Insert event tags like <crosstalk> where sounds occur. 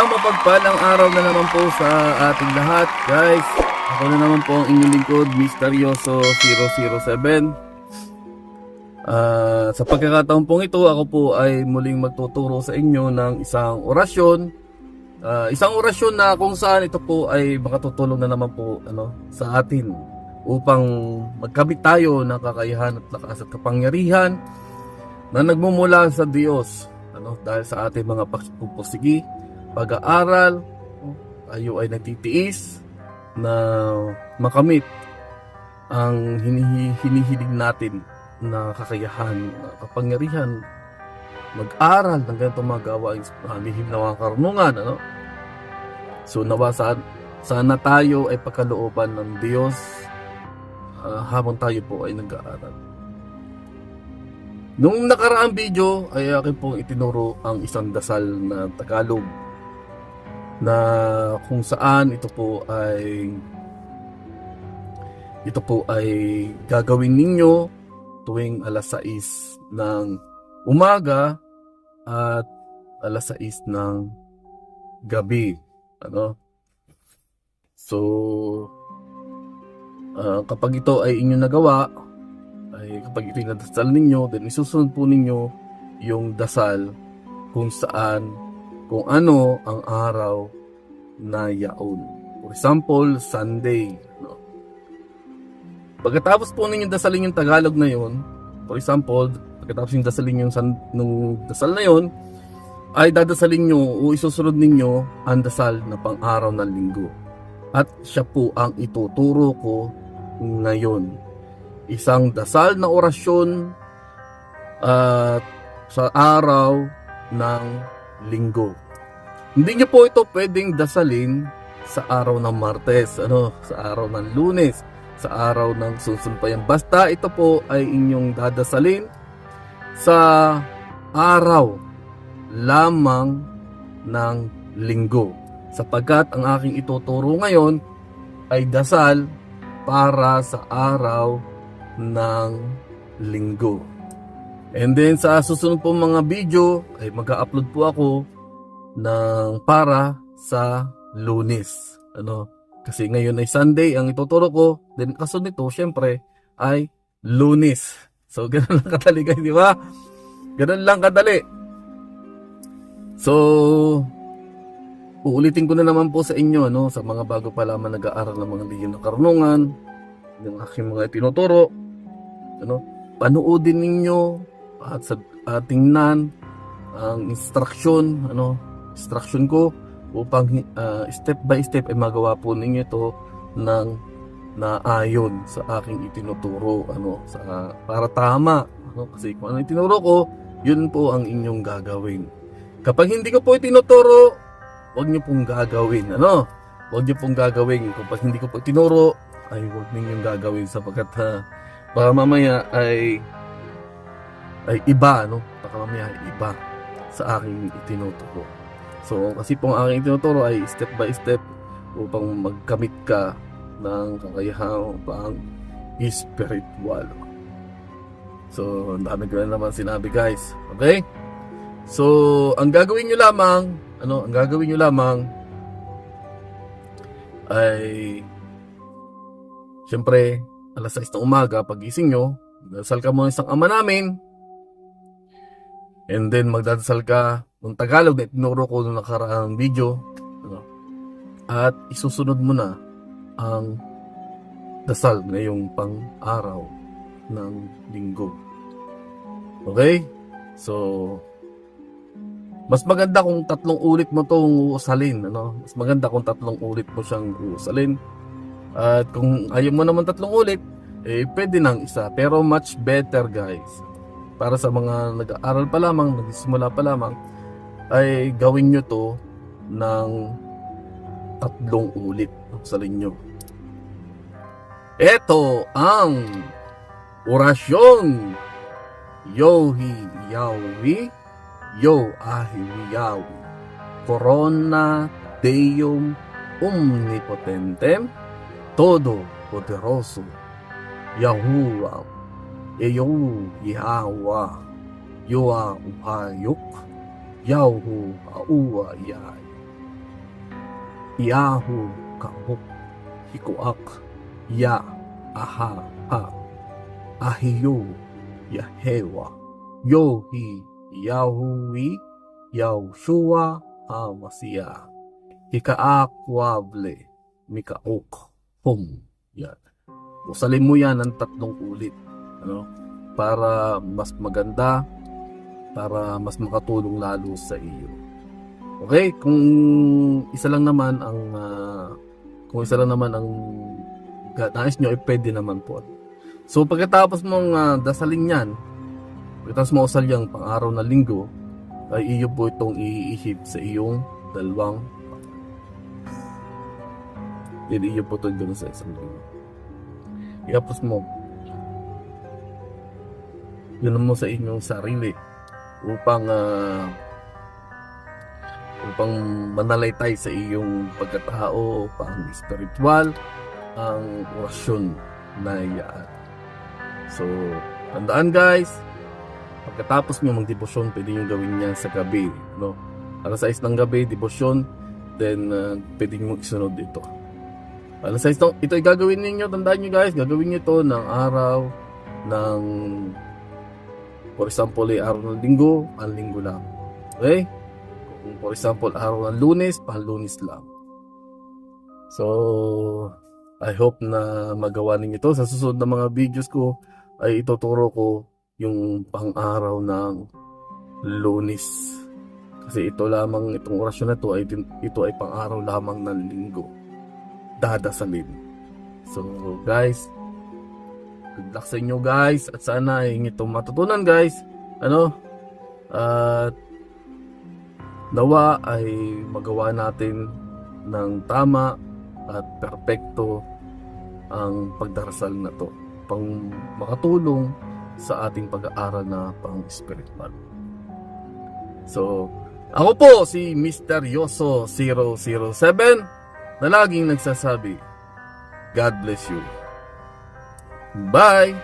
Isang mapagpalang araw na naman po sa ating lahat, guys. Ako na naman po ang inyong lingkod, Misteryoso 007. Ah, sa pagkakataon pong ito, ako po ay muling magtuturo sa inyo ng isang orasyon. Ah, isang orasyon na kung saan ito po ay makatutulong na naman po ano, sa atin upang magkabit tayo ng kakayahan at lakas at kapangyarihan na nagmumula sa Diyos ano, dahil sa ating mga pagpupursigi, pag-aaral, tayo ay nagtitiis na makamit ang hinihi- hinihiling natin na kakayahan, kapangyarihan, mag-aral ng ganitong mga gawain uh, lihim na mga karunungan. Ano? So nawa sana tayo ay pagkalooban ng Diyos ah, habang tayo po ay nag-aaral. Nung nakaraang video ay akin pong itinuro ang isang dasal na Tagalog na kung saan ito po ay ito po ay gagawin ninyo tuwing alas 6 ng umaga at alas 6 ng gabi. Ano? So, ah, kapag ito ay inyong nagawa, ay kapag ito yung nadasal ninyo, then isusunod po ninyo yung dasal kung saan, kung ano ang araw na yaon. For example, Sunday. No? Pagkatapos po ninyo dasalin yung Tagalog na yon, for example, pagkatapos yung dasalin yung san, nung dasal na yon, ay dadasalin nyo o isusunod ninyo ang dasal na pang-araw ng linggo. At siya po ang ituturo ko ngayon isang dasal na orasyon at sa araw ng linggo. Hindi niyo po ito pwedeng dasalin sa araw ng Martes, ano, sa araw ng Lunes, sa araw ng susumpayan. Basta ito po ay inyong dadasalin sa araw lamang ng linggo. Sapagkat ang aking ituturo ngayon ay dasal para sa araw ng linggo. And then sa susunod po mga video ay mag-upload po ako ng para sa lunes. Ano? Kasi ngayon ay Sunday ang ituturo ko. Then kasunod nito syempre ay lunes. So <laughs> ganun lang kadali guys, di ba? Ganun lang kadali. So uulitin ko na naman po sa inyo no sa mga bago pa lamang nag-aaral ng mga lihim na karunungan yung aking mga tinuturo ano panoodin ninyo at sa at tingnan ang instruction ano instruction ko upang ah, step by step ay magawa po ninyo ito ng naayon sa aking itinuturo ano sa para tama ano kasi kung ano itinuro ko yun po ang inyong gagawin. Kapag hindi ko po itinuturo wag niyo pong gagawin ano? Wag niyo pong gagawin. Kapag hindi ko po itinuro ay wag ninyong gagawin sapagkat ha, baka mamaya ay ay iba no baka mamaya ay iba sa aking itinuturo so kasi po ang aking itinuturo ay step by step upang magkamit ka ng kakayahan pang spiritual. So ang dami ko na naman sinabi guys. Okay? So ang gagawin nyo lamang ano ang gagawin nyo lamang ay Siyempre, alas 6 ng umaga, pagising nyo, dasal ka muna isang ama namin. And then, magdadasal ka ng Tagalog na itinuro ko nung nakaraang video. Ano, at isusunod mo na ang dasal ngayong pang-araw ng linggo. Okay? So, mas maganda kung tatlong ulit mo itong uusalin. Ano? Mas maganda kung tatlong ulit mo siyang uusalin. At kung ayaw mo naman tatlong ulit, eh pwede nang isa. Pero much better guys. Para sa mga nag-aaral pa lamang, nagsimula pa lamang, ay gawin nyo to ng tatlong ulit. Sa inyo. Ito ang orasyon. Yohi Yawi Yo Ahi Yawi. Corona Deum Omnipotentem todo poderoso Yahuwah Eyo Yahweh Yoa Upayok Yahu Aua Yai Yahu kahuk hikuak ya aha ha ahiyo yahewa yohi yahui yahushua hamasiya hikaak wable mikaok hum yan usalin mo yan ng tatlong ulit ano para mas maganda para mas makatulong lalo sa iyo Okay, kung isa lang naman ang ah, kung isa lang naman ang nais nyo, eh pwede naman po. So pagkatapos mong ah, dasalin yan, pagkatapos mo usal yung pang araw na linggo, ay iyo po itong iihip sa iyong dalawang Then iyo po ito ganun sa isang linggo. Iapos mo. Yun mo sa inyong sarili upang ah, upang manalaytay sa iyong pagkatao, pang spiritual, ang orasyon na iyaan. So, tandaan guys, pagkatapos nyo magdebosyon, pwede nyo gawin yan sa gabi. No? Alas 6 ng gabi, debosyon, then uh, pwede nyo isunod ito. Alas 6 ng, ito ay gagawin ninyo, tandaan nyo guys, gagawin nyo ito ng araw ng for example, ay araw ng linggo, ang linggo lang. Okay? Kung for example, araw ng lunes, pang lunes lang. So, I hope na magawa ninyo ito. Sa susunod na mga videos ko, ay ituturo ko yung pang-araw ng lunes. Kasi ito lamang, itong orasyon na ito, ay, ito ay pang-araw lamang ng linggo. Dadasalin. So, guys, good luck sa inyo guys. At sana ay itong matutunan guys. Ano? At nawa ay magawa natin ng tama at perpekto ang pagdarasal na to pang makatulong sa ating pag-aaral na pang spiritual. So, ako po si Misteryoso 007 na laging nagsasabi, God bless you. Bye!